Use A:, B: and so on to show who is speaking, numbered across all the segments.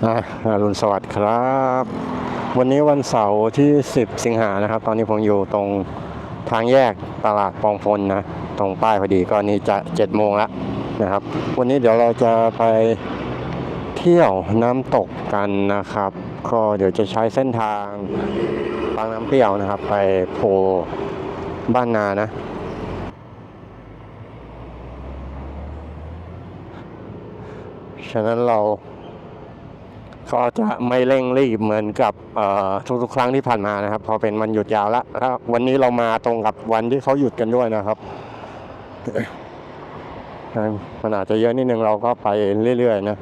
A: อารุณสวัสดิ์ครับ วันนี้วันเสาร์ที่ 10 สิงหานะครับ ตอนนี้ผมอยู่ตรงทางแยกตลาดปองพลนะ ตรงป้ายพอดีก็นี่จะ7โมงแล้วนะครับ วันนี้เดี๋ยวเราจะไปเที่ยวน้ำตกกันนะครับ ก็เดี๋ยวจะใช้เส้นทางบางน้ำเปรี้ยวนะครับ ไปโพบ้านนานะฉะนั้นเรา ก็จะไม่เร่งรีบเหมือนกับทุกๆครั้งที่ผ่านมานะครับ พอเป็นวันหยุดยาวแล้วแล้ววันนี้เรามาตรงกับวันที่เขาหยุดกันด้วยนะครับมันอาจจะเยอะนิดนึงเราก็ไปเรื่อยๆนะ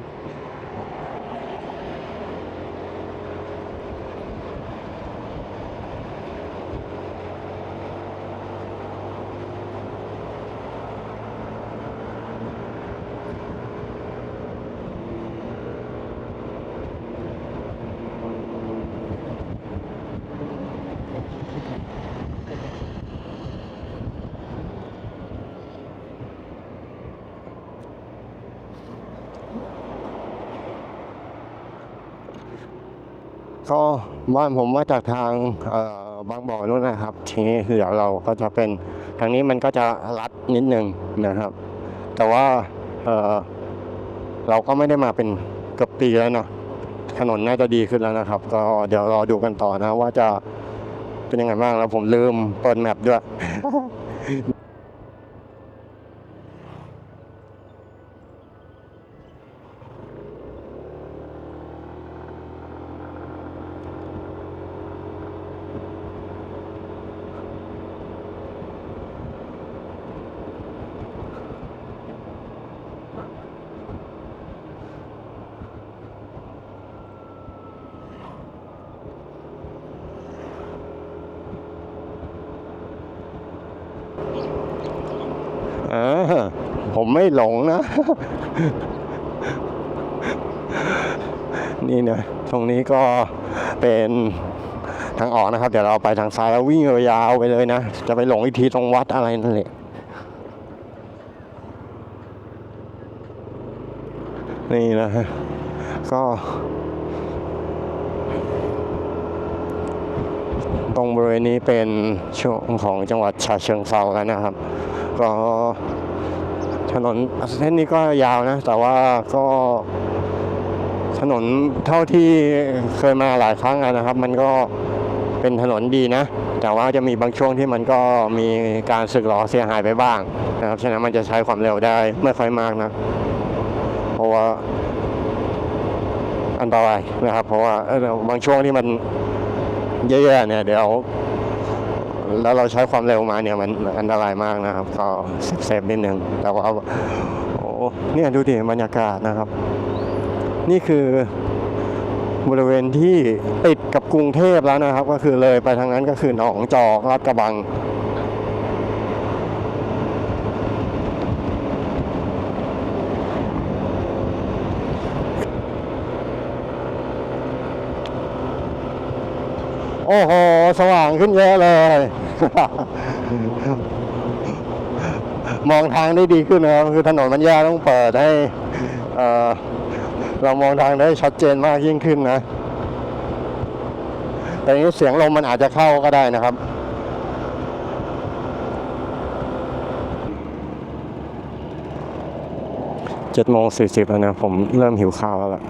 A: ก็ บ้านผมมาจากทางบางบ่อนู่นนะครับ ทีนี้เดี๋ยวเราก็จะเป็นทางนี้มันก็จะรัดนิดนึงนะครับ แต่ว่าเเราก็ไม่ได้มาเป็นเกือบปีแล้วเนาะถนนน่าจะดีขึ้นแล้วนะครับ ก็เดี๋ยวรอดูกันต่อนะ ว่าจะเป็นยังไงบ้างแล้วผมลืมเปิดแมปด้วย อ่าผม ไม่หลงนะ นี่นะตรงนี้ก็เป็นทางออกนะครับ เดี๋ยวเราไปทางซ้ายแล้ววิ่งยาวไปเลยนะ จะไปหลงอีกทีตรงวัดอะไรนั่นแหละนี่นะฮะก็ตรงบริเวณนี้เป็นช่วงของจังหวัดฉะเชิงเทราแล้วนะครับ ก็ ถนนเส้นนี้ก็ยาวนะ แต่ว่าก็ถนนเท่าที่เคยมาหลายครั้งนะครับ มันก็เป็นถนนดีนะ แต่ว่าจะมีบางช่วงที่มันก็มีการสึกหรอเสียหายไปบ้างนะครับฉะนั้นมันจะใช้ความเร็วได้ไม่ค่อยมากนะ เพราะว่าอันตรายนะครับ เพราะว่าบางช่วงที่มันเยอะๆเนี่ยเดี๋ยว แล้วเราใช้ความเร็วมาเนี่ยมันอันตรายมากนะครับ ก็เซฟๆนิดนึงแต่ว่าโอ้เนี่ยดูดิบรรยากาศนะครับ นี่คือบริเวณที่ติดกับกรุงเทพแล้วนะครับ ก็คือเลยไปทางนั้นก็คือหนองจอกลาดกระบังโอ้โห สว่างขึ้นเยอะเลย มองทางได้ดีขึ้นนะครับ คือถนนมันย่ต้องเปิดให้เอ่อเรามองทางได้ชัดเจนมากยิ่งขึ้นนะ แต่นี้เสียงลมมันอาจจะเข้าก็ได้นะครับเจ็ดโมงสี่สิบแล้วนะผมเริ่มหิวข้าวแล้วล่ะ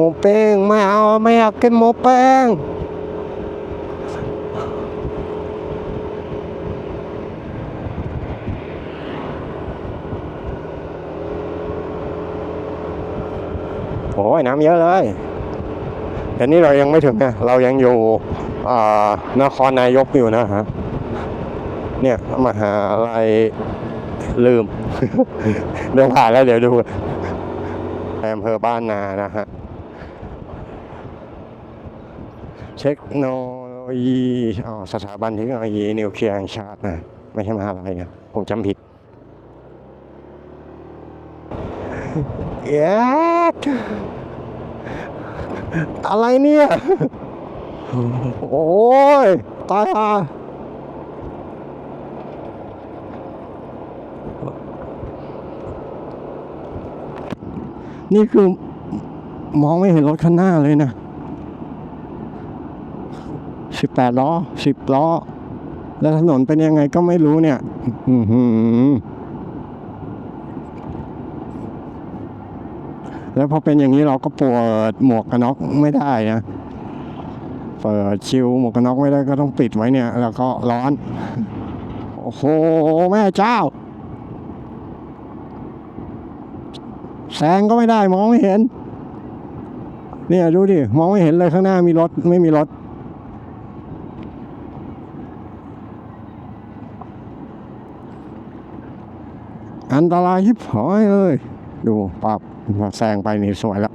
A: มูเป้งไม่เอาไม่อยากกินหมูแป้งโอ้ยน้ำเยอะเลยแต่นี่เรายังไม่ถึงนะเรายังอยู่นครนายกอยู่นะฮะเนี่ยมหาลัยลืม เดี๋ยวผ่านแล้วเดี๋ยวดูอำเภอบ้านนานะฮะ เทคโนโลยีอ๋อสถาบันเทคโนโลยีนิวเคลียร์แห่งชาตินะไม่ใช่มหาลัยนะผมจำผิดเอ๊ะอะไรเนี่ย โอ้ย ตายอะนี่คือมองไม่เห็นรถข้างหน้าเลยนะ สิบแปดล้อสิบล้อ แล้วถนนเป็นยังไงก็ไม่รู้เนี่ย อืแล้วพอเป็นอย่างนี้เราก็เปิดหมวกกันน็อกไม่ได้นะเปิดชิวหมวกกันน็อกไม่ได้ก็ต้องปิดไว้เนี่ย แล้วก็ร้อน โอ้โห แม่เจ้าแซงก็ไม่ได้มองไม่เห็น เนี่ยดูดิ มองไม่เห็นเลยข้างหน้ามีรถ ไม่มีรถ อันตรายยิบหายเลย ดูปับแซงไปนี่สวยแล้ว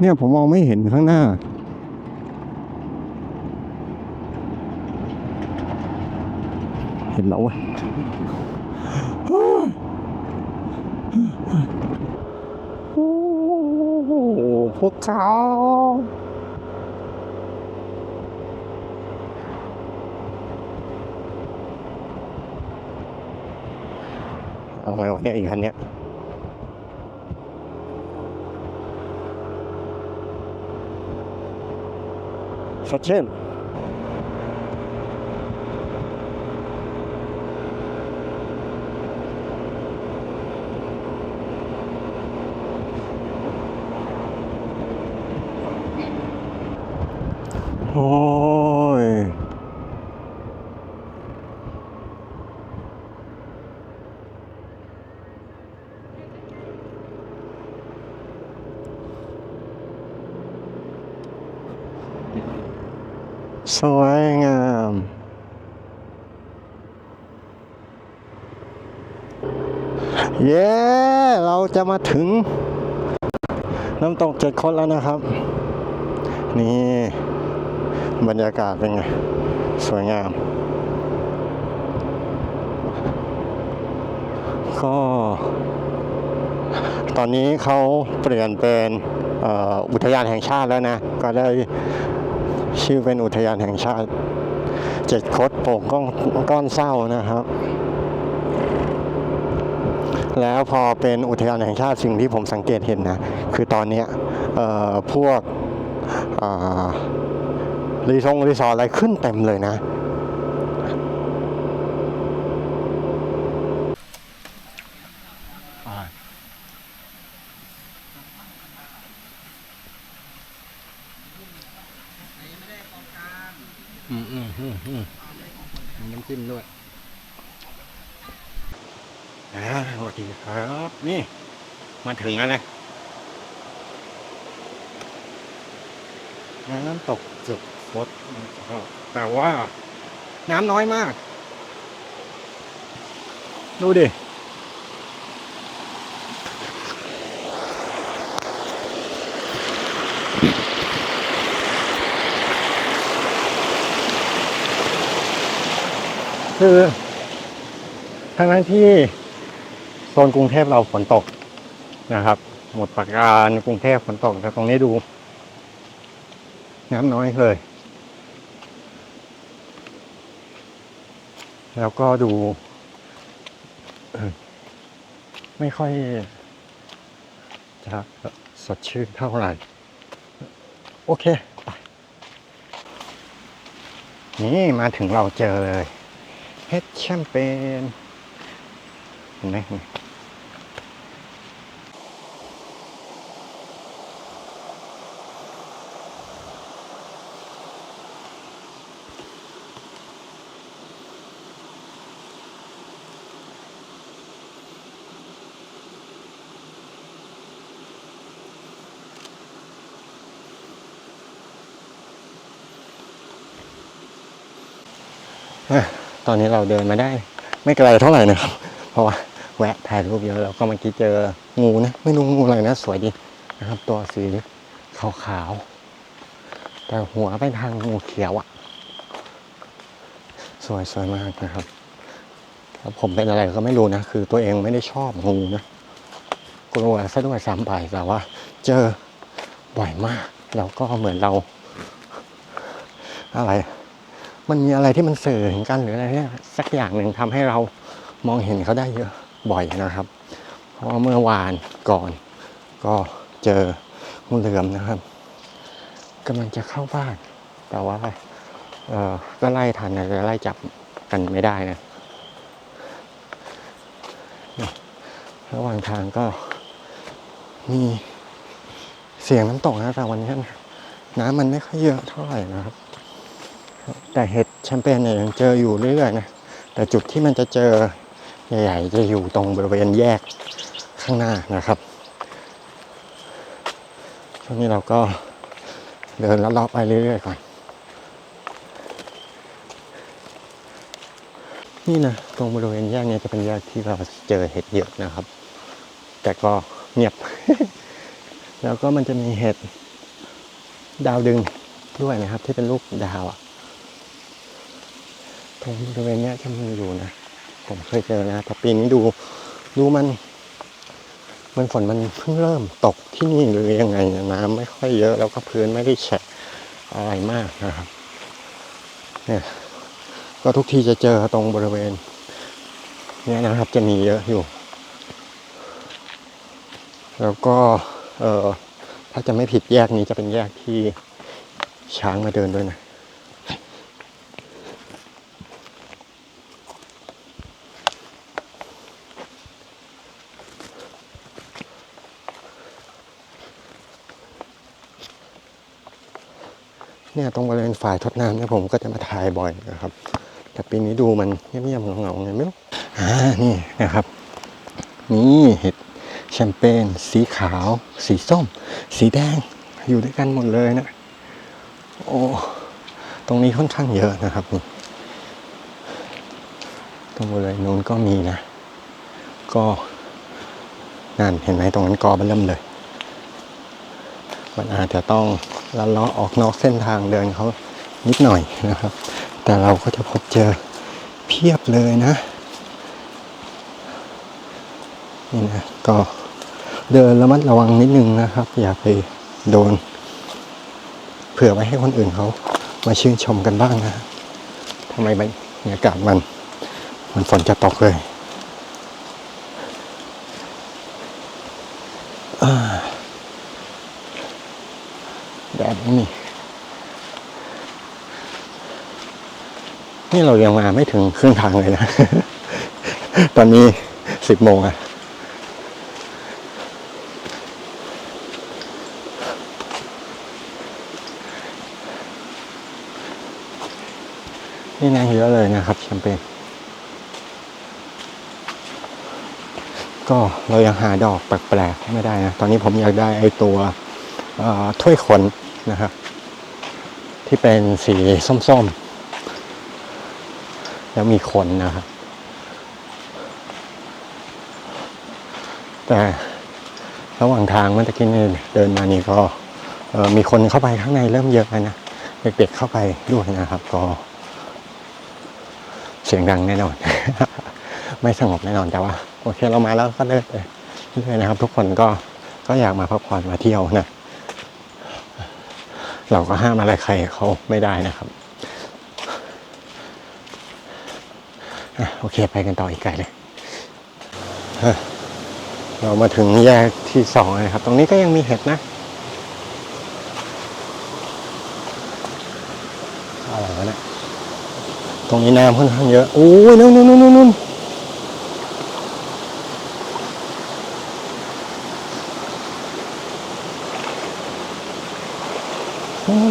A: เนี่ยผมมองไม่เห็นข้างหน้า เห็นแล้วเว้ยโอ้โหพวกเขา เอาไงวะเนี่ยอีกคันเนี้ยสดชื่น โอ้ย สวยงาม เย้ เราจะมาถึง น้ำตกเจ็ดคนแล้วนะครับ นี่ บรรยากาศเป็นไง สวยงาม ก็ ตอนนี้เขาเปลี่ยนเป็นอ,อุทยานแห่งชาติแล้วนะ ก็ได้ชื่อเป็นอุทยานแห่งชาติ เจ็ดคดโป่งก้อนเศร้านะครับ แล้วพอเป็นอุทยานแห่งชาติสิ่งที่ผมสังเกตเห็นนะ คือตอนนี้พวกรีสอร์ทรีสอร์ทอะไรขึ้นเต็มเลยนะอืมอืมอืมอืมน้ำจิ้มด้วย อ่าสวัสดีครับ นี่ มาถึงแล้วนะน้ำตกจุดฟดแต่ว่า น้ำน้อยมาก ดูดิคือทั้งนั้นที่ โซนกรุงเทพเราฝนตกนะครับ หมดปากการกรุงเทพฝนตกแต่ตรงนี้ดู น้ำน้อยเลย แล้วก็ดู ไม่ค่อยจะสดชื่นเท่าไหร่ โอเค นี่มาถึงเราเจอเลยเฮดแชมเปญเห็นไหมเห็นไหมอะ ตอนนี้เราเดินมาได้ ไม่ไกลเท่าไหร่นะครับ เพราะว่าแวะถ่ายรูปเยอะแล้วก็เมื่อกี้เจองูนะไม่รู้งูอะไรนะ สวยดีนะครับ ตัวสีขาวๆแต่หัวไปทางงูเขียวอะสวยสวยมากนะครับแล้วผมเป็นอะไรก็ไม่รู้นะ คือตัวเองไม่ได้ชอบงูนะกลัวซะด้วยซ้ำไปแต่ว่า เจอบ่อยมาก แล้วก็เหมือนเรา อะไร มันมีอะไรที่มันสื่อถึงกันหรืออะไรเนี่ยสักอย่างหนึ่งทำให้เรามองเห็นเขาได้เยอะบ่อยนะครับ เพราะเมื่อวานก่อน ก็เจองูเหลือมนะครับกำลังจะเข้าบ้าน แต่ว่าเออก็ไล่ทันนะแต่ไล่จับกันไม่ได้นะระหว่างทางก็มีเสียงน้ำตกนะแต่วันนี้น้ำมันไม่ค่อยเยอะเท่าไหร่นะครับ แต่เห็ดแชมเปญเนี่ยยังเจออยู่เรื่อยๆนะ แต่จุดที่มันจะเจอใหญ่ๆจะอยู่ตรงบริเวณแยกข้างหน้านะครับ ช่วงนี้เราก็เดินลัดๆไปเรื่อยๆก่อน นี่นะตรงบริเวณแยกเนี้จะเป็นแยกที่เราเจอเห็ดเยอะนะครับ แต่ก็เงียบ แล้วก็มันจะมีเห็ดดาวดึงด้วยนะครับ ที่เป็นลูกดาวอะ ตรงบริเวณเนี้ยจะมีอยู่นะ ผมเคยเจอนะแต่ปีนี้ดูดูมัน มันฝนมันเพิ่งเริ่มตกที่นี่หรือยังไงน้ำไม่ค่อยเยอะแล้วก็พื้นไม่ได้แฉะอะไรมากนะครับ เนี่ยก็ทุกทีจะเจอตรงบริเวณ เนี้ยนะครับจะมีเยอะอยู่ แล้วก็เออถ้าจะไม่ผิดแยกนี้จะเป็นแยกที่ช้างมาเดินด้วยนะ เนี่ยตรงบริเวณฝ่ายทดน้ำเนี่ยผมก็จะมาถ่ายบ่อยนะครับ แต่ปีนี้ดูมันเงียบๆเหงาๆไงไม่รู้อ่านี่นะครับ นี่เห็ดแชมเปญสีขาว สีส้ม สีแดงอยู่ด้วยกันหมดเลยนะโอ้ตรงนี้ค่อนข้างเยอะนะครับนี่ตรงบริเวณนู้นก็มีนะ ก็นั่นเห็นไหมตรงนั้นกอมันเริ่มเลย มันอาจจะต้อง ละเลาะออกนอกเส้นทางเดินเขานิดหน่อยนะครับ แต่เราก็จะพบเจอเพียบเลยนะนี่นะก็เดินระมัดระวังนิดนึงนะครับ อย่าไปโดน เผื่อไว้ให้คนอื่นเขามาชื่นชมกันบ้างนะทำไมบรรยากาศมัน มันฝนจะตกเลยอ่าแดดไม่มี นี่เรายังมาไม่ถึงครึ่งทางเลยนะ ตอนนี้สิบโมงอะนี่นะเยอะเลยนะครับแชมเปญก็เรายังหาดอกแปลกๆไม่ได้นะ ตอนนี้ผมอยากได้ไอ้ตัวถ้วยขนนะครับ ที่เป็นสีส้มๆ แล้วมีขนนะครับ แต่ระหว่างทางเมื่อกี้นี่เดินมานี่ก็มีคนเข้าไปข้างในเริ่มเยอะแล้วนะ เด็กๆเข้าไปด้วยนะครับ ก็เสียงดังแน่นอน ไม่สงบแน่นอนแต่ว่า โอเคเรามาแล้วก็เดินเรื่อยๆนะครับ ทุกคนก็ก็อยากมาพักผ่อนมาเที่ยวนะ เราก็ห้ามอะไรใครเขาไม่ได้นะครับอะ โอเคไปกันต่ออีกไกลเลย เรามาถึงแยกที่สองเลยนะครับ ตรงนี้ก็ยังมีเห็ดนะอะไรวะเนี่ยตรงนี้น้ำค่อนข้างเยอะ โอ้ยนู่นนู่นนู่นนู่น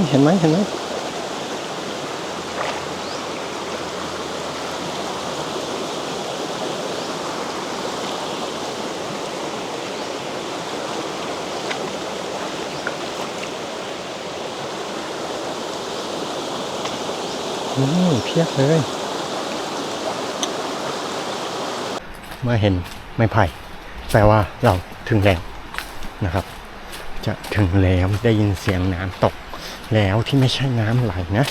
A: เห็นไหมเห็นไหม นี่เพียบเลย เมื่อเห็นไม้ไผ่แปลว่าเราถึงแล้วนะครับ จะถึงแล้วได้ยินเสียงน้ำตกแล้วที่ไม่ใช่น้ำไหลนะ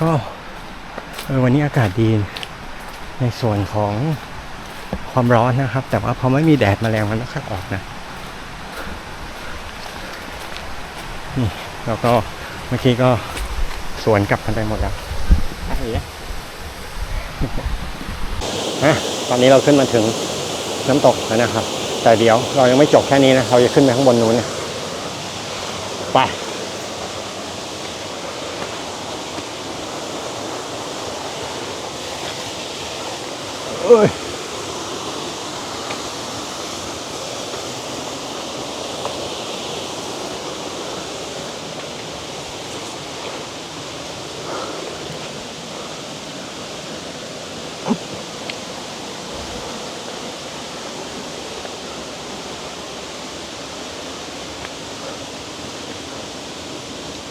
A: ก็วันนี้อากาศดีในส่วนของความร้อนนะครับ แต่ว่าพอไม่มีแดดมาแมลงมันก็ค่อยออกนะนี่แล้วก็ เมื่อกี้ก็สวนกลับกันไปหมดแล้วอะตอนนี้เราขึ้นมาถึงน้ำตกแล้วนะครับ แต่เดี๋ยวเรายังไม่จบแค่นี้นะ เราจะขึ้นไปข้างบนนู้นนะไปเอ้ย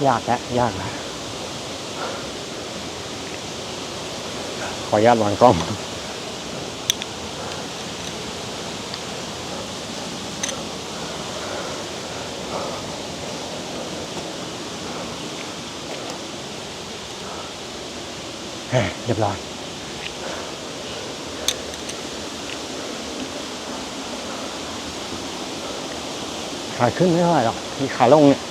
A: ยากแล้วยากแล้วขออนุญาตวางกล้องเฮ้เรียบร้อยขาขึ้นไม่เท่าไหร่หรอกมีขาลงเนี่ย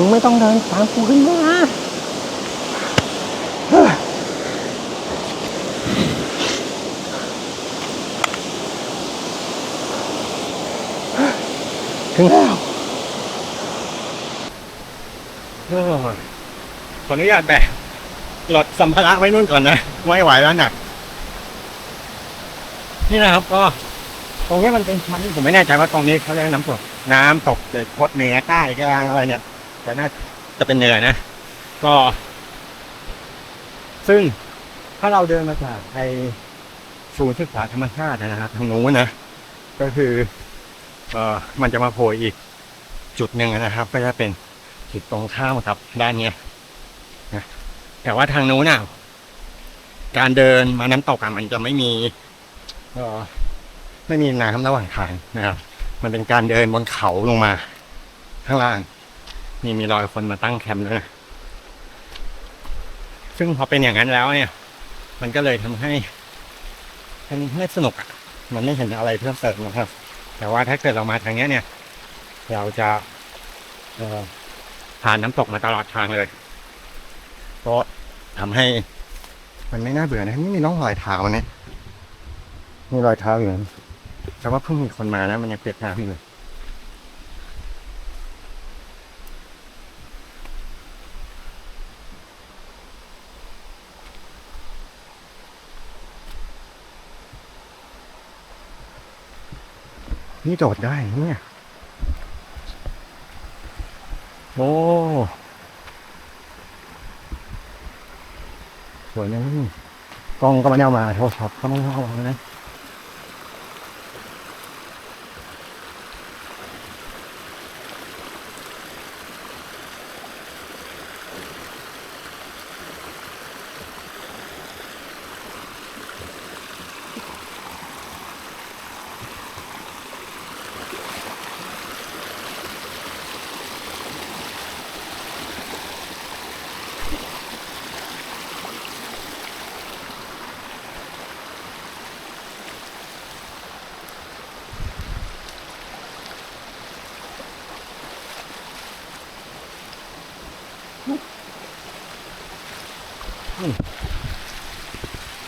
A: มึงไม่ต้องเดินตามกูขึ้นมาถึงแล้วขออนุญาตแบกหลดสัมภาระไว้นู่นก่อนนะ ไม่ไหวแล้วหนัก นี่นะครับก็ ตรงนี้มันเป็นชั้นผมไม่แน่ใจว่าตรงนี้เขาเรียกน้ำตก น้ำตกเด็ดพดเหนือใต้กลางอะไรเนี่ย แต่น่าจะเป็นเหนื่อยนะ ก็ ซึ่งถ้าเราเดินมาจากไอศูนย์ศึกษาธรรมชาตินะครับทางนู้นนะ ก็คือเอ่อมันจะมาโผล่อีกจุดหนึ่งนะครับ ก็จะเป็นจุดตรงข้ามกับ ด้านเนี้ยนะแต่ว่าทางนู้นน่ะการเดินมาน้ำตกอะมันจะไม่มีเอ่อไม่มีน้ำระหว่างทางนะครับ มันเป็นการเดินบนเขาลงมา ข้างล่าง นี่มีรอยคนมาตั้งแคมป์ด้วยนะซึ่งพอเป็นอย่างนั้นแล้วเนี่ย มันก็เลยทำให้มันไม่สนุกอะ มันไม่เห็นอะไรเพิ่มเติมนะครับ แต่ว่าถ้าเกิดเรามาทางเนี้ยเนี่ย เราจะเอ่อผ่านน้ำตกมาตลอดทางเลยก็ทำให้ มันไม่น่าเบื่อนะนี่มีน้องรอยเท้าเนี่ยมีรอยเท้าอยู่นะแต่ว่าเพิ่งมีคนมานะ มันยังเปียกน้ำอยู่เลย นี่จอดได้เนี่ย โอ้สวยนะนี่กล้องก็ไม่ได้เอามาโทรศัพท์ก็ไม่ได้เอามานะ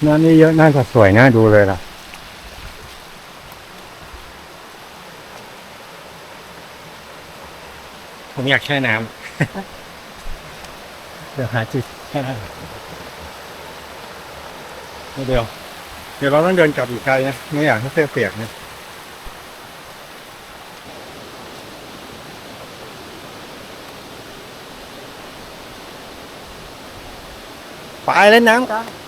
A: น้านี่เยอะน่าจะสวยน่าดูเลยล่ะ ผมอยากแช่น้ำ เดี๋ยวหาจุดแช่น้ำเดี๋ยว เดี๋ยวเราต้องเดินกลับอีกไกลนะ ไม่อยากให้เสื้อเปียกนะไปเล่นน้ำกัน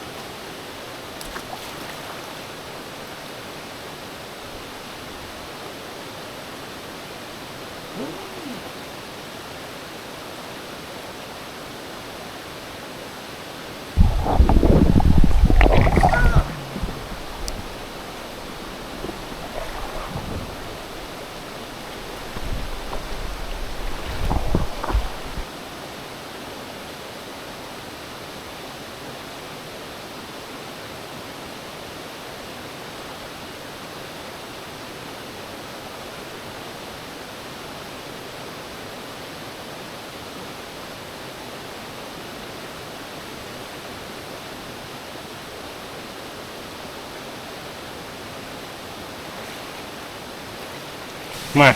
A: มา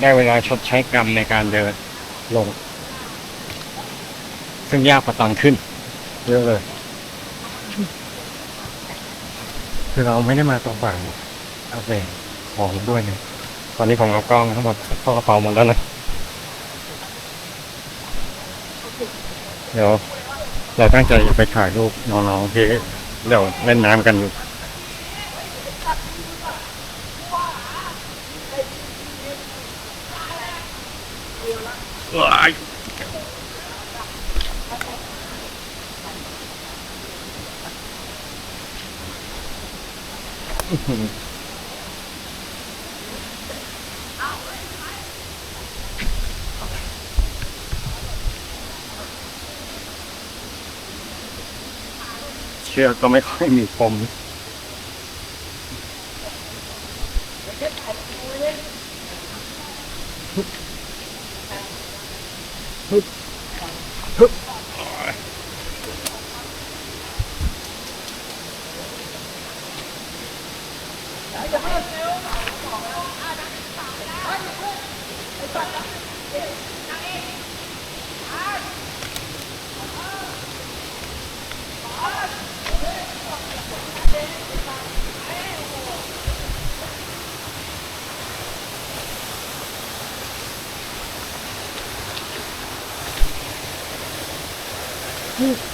A: ได้เวลาชดใช้กรรมในการเดินลง ซึ่งยากกว่าตอนขึ้นเยอะเลย คือเราไม่ได้มาตัวเปล่าเอาไปของด้วยเนี่ยตอนนี้ผมเอากล้องทั้งหมดเข้ากระเป๋าหมดแล้วนะ เดี๋ยว เราตั้งใจจะไปถ่ายรูปน้องๆที่เดี๋ยวเล่นน้ำกันอยู่ ว้าย เชือกก็ไม่ค่อยมีปม
B: อืม